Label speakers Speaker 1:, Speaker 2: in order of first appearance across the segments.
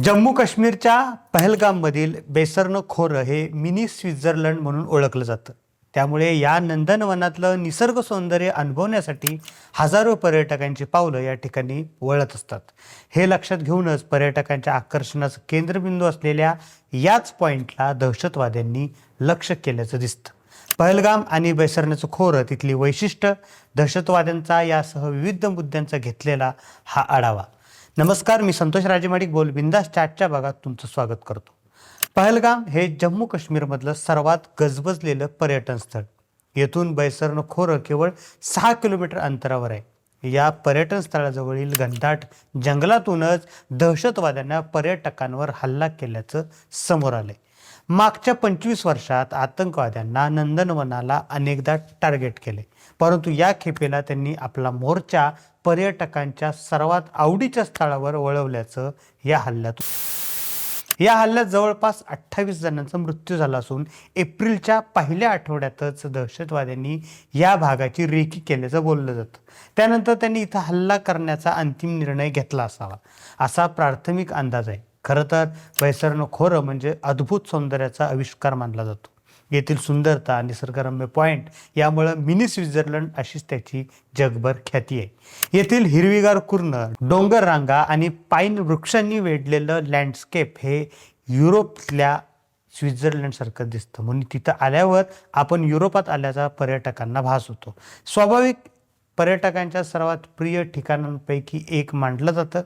Speaker 1: जम्मू काश्मीरच्या पहलगाममधील बेसर्न खोरं हे मिनी स्वित्झर्लंड म्हणून ओळखलं जातं. त्यामुळे या नंदनवनातलं निसर्ग सौंदर्य अनुभवण्यासाठी हजारो पर्यटकांची पावलं या ठिकाणी वळत असतात. हे लक्षात घेऊनच पर्यटकांच्या आकर्षणाचं केंद्रबिंदू असलेल्या याच पॉईंटला दहशतवाद्यांनी लक्ष केल्याचं दिसतं. पहलगाम आणि बैसरण्याचं खोरं तिथली वैशिष्ट्य दहशतवाद्यांचा यासह विविध मुद्द्यांचा घेतलेला हा आढावा. नमस्कार मी संतोष राजेमाडिक बोल. बिंदास चॅटच्या भागात तुमचं स्वागत करतो. पहलगाम हे जम्मू काश्मीरमधलं सर्वात गजबजलेलं पर्यटन स्थळ. येथून बैसरण खोरं केवळ सहा किलोमीटर अंतरावर आहे. या पर्यटन स्थळाजवळील घनदाट जंगलातूनच दहशतवाद्यांना पर्यटकांवर हल्ला केल्याचं समोर आलंय. मागच्या पंचवीस वर्षात आतंकवाद्यांना नंदनवनाला अनेकदा टार्गेट केले. परंतु या खेपेला त्यांनी आपला मोर्चा पर्यटकांच्या सर्वात आवडीच्या स्थळावर वळवल्याचं या हल्ल्यात या हल्ल्यात जवळपास अठ्ठावीस जणांचा मृत्यू झाला असून एप्रिलच्या पहिल्या आठवड्यातच दहशतवाद्यांनी या भागाची रेखी केल्याचं बोललं जातं. त्यानंतर त्यांनी इथं हल्ला करण्याचा अंतिम निर्णय घेतला असावा. असा प्राथमिक अंदाज आहे. खरं तर वैसर्ण खोरं म्हणजे अद्भुत सौंदर्याचा आविष्कार मानला जातो. येथील सुंदरता निसर्गरम्य पॉईंट यामुळं मिनी स्वित्झर्लंड अशीच त्याची जगभर ख्याती आहे. येथील हिरवीगार कुर्ण डोंगर रांगा आणि पाईन वृक्षांनी वेढलेलं लँडस्केप हे युरोपल्या स्वित्झर्लंडसारखं दिसतं. म्हणून तिथं आल्यावर आपण युरोपात आल्याचा पर्यटकांना भास होतो. स्वाभाविक पर्यटकांच्या सर्वात प्रिय ठिकाणांपैकी एक मानलं जातं.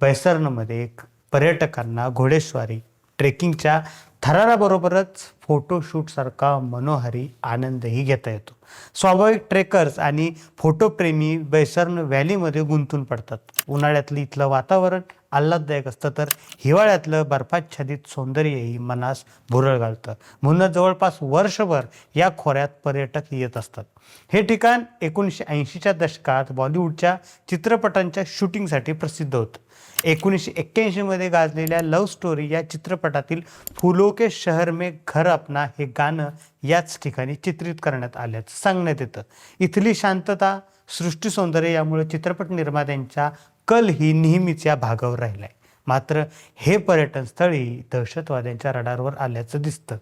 Speaker 1: बैसर्नमध्ये एक पर्यटकांना घोडेस्वारी ट्रेकिंगच्या थराराबरोबरच फोटोशूटसारखा मनोहारी आनंदही घेता येतो. स्वाभाविक ट्रेकर्स आणि फोटोप्रेमी बैसर्न व्हॅलीमध्ये गुंतून पडतात. उन्हाळ्यातलं इथलं वातावरण आल्हाददायक असतं. तर हिवाळ्यातलं बर्फाच्छादित सौंदर्यही मनास भुरळ घालतं. म्हणूनच जवळपास वर्षभर या खोऱ्यात पर्यटक येत असतात. हे ठिकाण एकोणीसशे ऐंशीच्या दशकात बॉलिवूडच्या चित्रपटांच्या शूटिंगसाठी प्रसिद्ध होतं. एकोणीसशे एक्क्याऐंशीमध्ये गाजलेल्या लव्ह स्टोरी या चित्रपटातील फुलो के शहर मे घर अपना हे गाणं याच ठिकाणी चित्रित करण्यात आल्याचं सांगण्यात येतं. इथली शांतता सृष्टी सौंदर्य यामुळे चित्रपट निर्मात्यांच्या कल ही नेहमीच या भागावर राहिला आहे मात्र हे पर्यटन स्थळी दहशतवाद्यांच्या रडारवर आल्याचं दिसतं.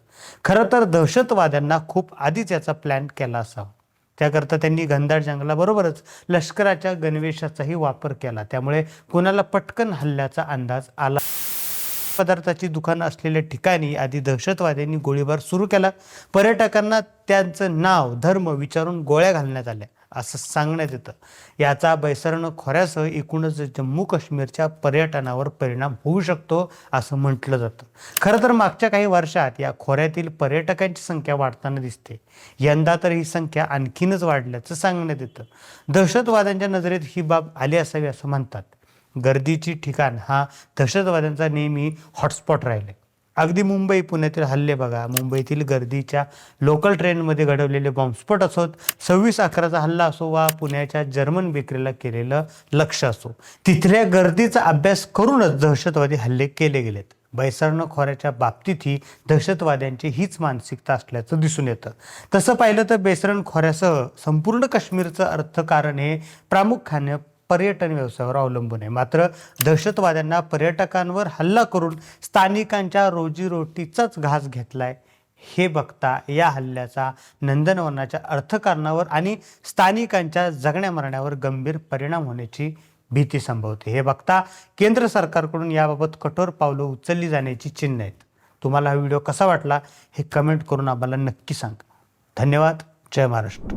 Speaker 1: खरं तर दहशतवाद्यांना खूप आधीच याचा प्लॅन केला असावा. त्याकरता त्यांनी घनदाट जंगलाबरोबरच लष्कराच्या गणवेशाचाही वापर केला. त्यामुळे कुणाला पटकन हल्ल्याचा अंदाज आला. पदार्थाची दुकानं असलेल्या ठिकाणी आधी दहशतवाद्यांनी गोळीबार सुरू केला. पर्यटकांना त्यांचं नाव धर्म विचारून गोळ्या घालण्यात आल्या. असं सांगण्यात येतं. याचा बैसरण खोऱ्यासह एकूणच जम्मू काश्मीरच्या पर्यटनावर परिणाम होऊ शकतो असं म्हटलं जातं. खरं तर मागच्या काही वर्षात या खोऱ्यातील पर्यटकांची संख्या वाढताना दिसते. यंदा तर ही संख्या आणखीनच वाढल्याचं सांगण्यात येतं. दहशतवाद्यांच्या नजरेत ही बाब आली असावी असं म्हणतात. गर्दीची ठिकाण हा दहशतवाद्यांचा नेहमी हॉटस्पॉट राहिले अगदी मुंबई पुण्यातील हल्ले बघा. मुंबईतील गर्दीच्या लोकल ट्रेनमध्ये घडवलेले बॉम्बस्फोट असोत सव्वीस अकराचा हल्ला असो वा पुण्याच्या जर्मन बेकरीला केलेलं लक्ष असो तिथल्या गर्दीचा अभ्यास करूनच दहशतवादी हल्ले केले गेलेत. बैसर्ण खोऱ्याच्या बाबतीतही दहशतवाद्यांची हीच मानसिकता असल्याचं दिसून येतं. तसं पाहिलं तर बेसरण खोऱ्यासह संपूर्ण काश्मीरचं अर्थकारण हे प्रामुख्याने पर्यटन व्यवसायावर अवलंबून आहे. मात्र दहशतवाद्यांना पर्यटकांवर हल्ला करून स्थानिकांच्या रोजीरोटीचाच घास घेतलाय. हे बघता या हल्ल्याचा नंदनवनाच्या अर्थकारणावर आणि स्थानिकांच्या जगण्या मरण्यावर गंभीर परिणाम होण्याची भीती संभवते. हे बघता केंद्र सरकारकडून याबाबत कठोर पावलं उचलली जाण्याची चिन्ह आहेत. तुम्हाला हा व्हिडिओ कसा वाटला हे कमेंट करून आम्हाला नक्की सांगा. धन्यवाद. जय महाराष्ट्र.